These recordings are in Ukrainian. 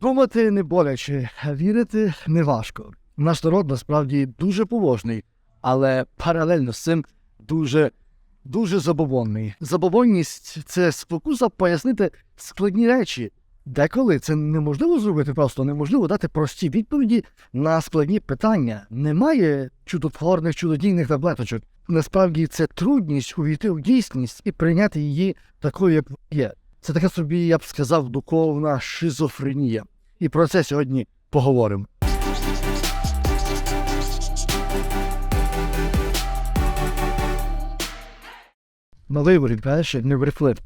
Думати не боляче, вірити не важко. Наш народ насправді дуже побожний, але паралельно з цим дуже, дуже забобонний. Забобонність це спокуса пояснити складні речі. Деколи це неможливо зробити просто, неможливо дати прості відповіді на складні питання. Немає чудотворних чудодійних таблеточок. Насправді це трудність увійти в дійсність і прийняти її такою, як є. Це така собі, я б сказав, духовна шизофренія. І про це сьогодні поговоримо. На виборі, перше, не брехлив.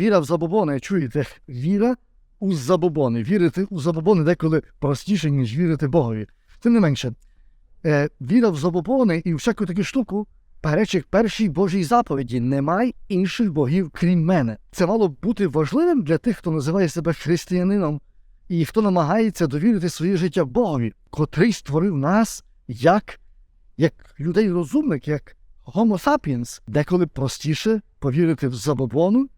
Віра в забобони, чуєте? Віра у забобони. Вірити у забобони деколи простіше, ніж вірити Богові. Тим не менше, е, віра в забобони і всяку таку штуку перечить першій Божій заповіді немає інших богів, крім мене. Це мало б бути важливим для тих, хто називає себе християнином, і хто намагається довірити своє життя Богові, котрий створив нас як, як людей розумних, як Homo sapiens, деколи простіше повірити в забобону,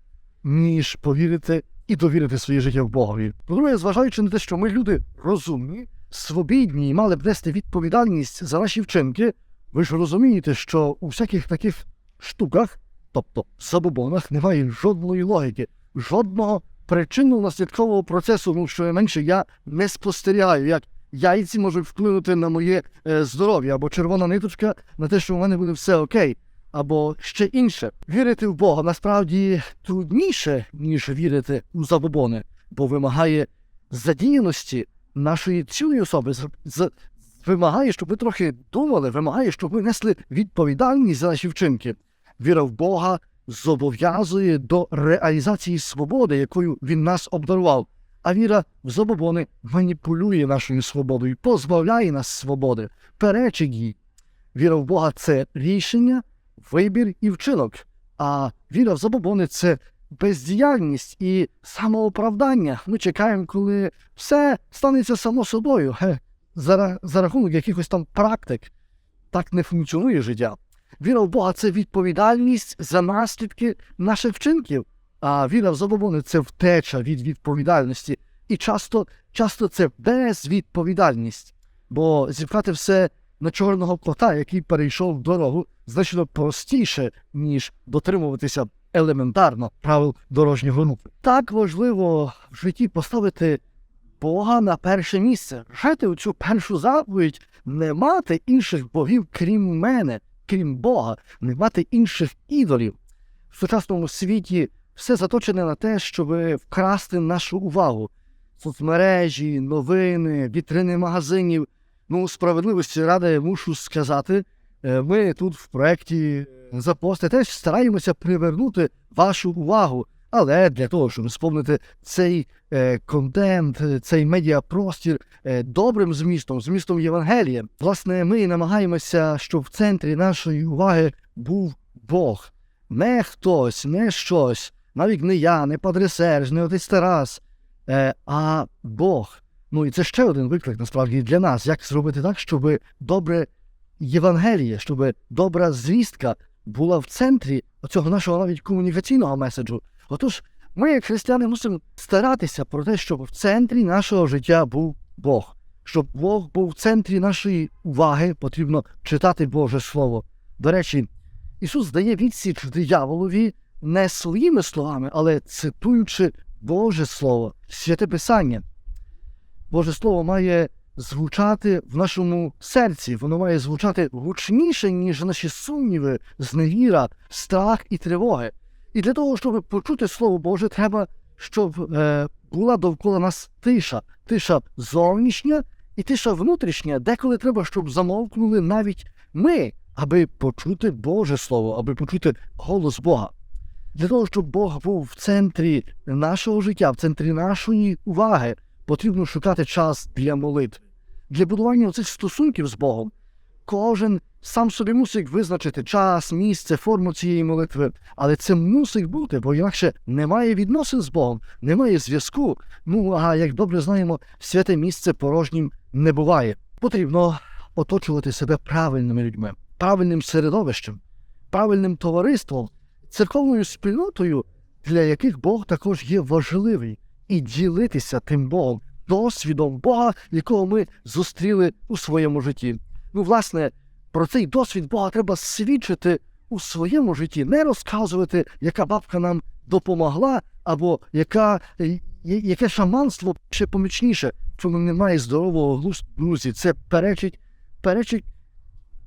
ніж повірити і довірити своє життя в Богові. По-друге, зважаючи на те, що ми люди розумні, свобідні і мали б нести відповідальність за наші вчинки, ви ж розумієте, що у всяких таких штуках, тобто забобонах, немає жодної логіки, жодного причинно-наслідкового процесу, ну щонайменше я не спостерігаю, як яйці можуть вплинути на моє е, здоров'я, або червона ниточка на те, що у мене буде все окей, або ще інше. Вірити в Бога насправді трудніше, ніж вірити у забобони, бо вимагає задіяності нашої цілої особи, вимагає, щоб ви трохи думали, вимагає, щоб ви несли відповідальність за наші вчинки. Віра в Бога зобов'язує до реалізації свободи, якою він нас обдарував. А віра в забобони маніпулює нашою свободою, позбавляє нас свободи, перечить їй. Віра в Бога це рішення, вибір і вчинок. А віра в забобони це бездіяльність і самооправдання. Ми чекаємо, коли все станеться само собою. За, за рахунок якихось там практик. Так не функціонує життя. Віра в Бога це відповідальність за наслідки наших вчинків. А віра в забобони це втеча від відповідальності. І часто, часто це безвідповідальність. Бо зіпхати все на чорного кота, який перейшов дорогу, значно простіше, ніж дотримуватися елементарно правил дорожнього руху. Так важливо в житті поставити Бога на перше місце, жити у цю першу заповідь, не мати інших богів, крім мене, крім Бога, не мати інших ідолів. В сучасному світі все заточене на те, щоб вкрасти нашу увагу. Соцмережі, новини, вітрини магазинів. Ну, справедливості ради мушу сказати, е, ми тут в проєкті запости теж стараємося привернути вашу увагу. Але для того, щоб сповнити цей е, контент, е, цей медіапростір е, добрим змістом, змістом Євангелія, власне, ми намагаємося, щоб в центрі нашої уваги був Бог. Не хтось, не щось, навіть не я, не Падре Серж, не отець Тарас, а Бог. Ну і це ще один виклик насправді для нас, як зробити так, щоб добре Євангеліє, щоб добра звістка була в центрі цього нашого навіть комунікаційного меседжу. Отож, ми, як християни, мусимо старатися про те, щоб в центрі нашого життя був Бог. Щоб Бог був в центрі нашої уваги, потрібно читати Боже Слово. До речі, Ісус дає відсіч дияволові не своїми словами, але цитуючи Боже Слово, святе Писання. Боже Слово має звучати в нашому серці, воно має звучати гучніше, ніж наші сумніви, зневіра, страх і тривоги. І для того, щоб почути Слово Боже, треба, щоб е, була довкола нас тиша, тиша зовнішня і тиша внутрішня, деколи треба, щоб замовкнули навіть ми, аби почути Боже Слово, аби почути голос Бога. Для того, щоб Бог був в центрі нашого життя, в центрі нашої уваги, потрібно шукати час для молитви. Для будування цих стосунків з Богом кожен сам собі мусить визначити час, місце, форму цієї молитви, але це мусить бути, бо інакше немає відносин з Богом, немає зв'язку. Ну а як добре знаємо, святе місце порожнім не буває. Потрібно оточувати себе правильними людьми, правильним середовищем, правильним товариством, церковною спільнотою, для яких Бог також є важливий. і ділитися тим Богом, досвідом Бога, якого ми зустріли у своєму житті. Ну, власне, про цей досвід Бога треба свідчити у своєму житті, не розказувати, яка бабка нам допомогла, або яка, е, яке шаманство ще помічніше, чому немає здорового глузду. Друзі, це перечить, перечить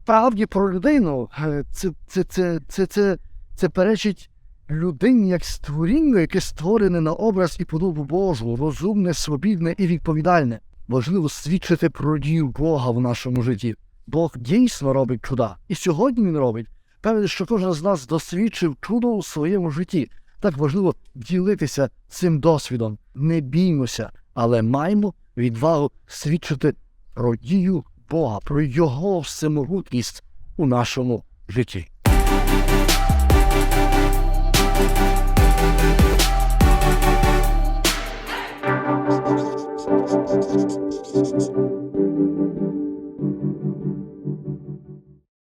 правді про людину. Е, Це, це, це, це, це, це перечить людині як створінню, яке створене на образ і подобу Божу, розумне, свобідне і відповідальне. Важливо свідчити про дію Бога в нашому житті. Бог дійсно робить чуда. І сьогодні він робить. Певне, що кожен з нас досвідчив чудо у своєму житті. Так важливо ділитися цим досвідом. Не біймося, але маємо відвагу свідчити про дію Бога, про Його всемогутність у нашому житті.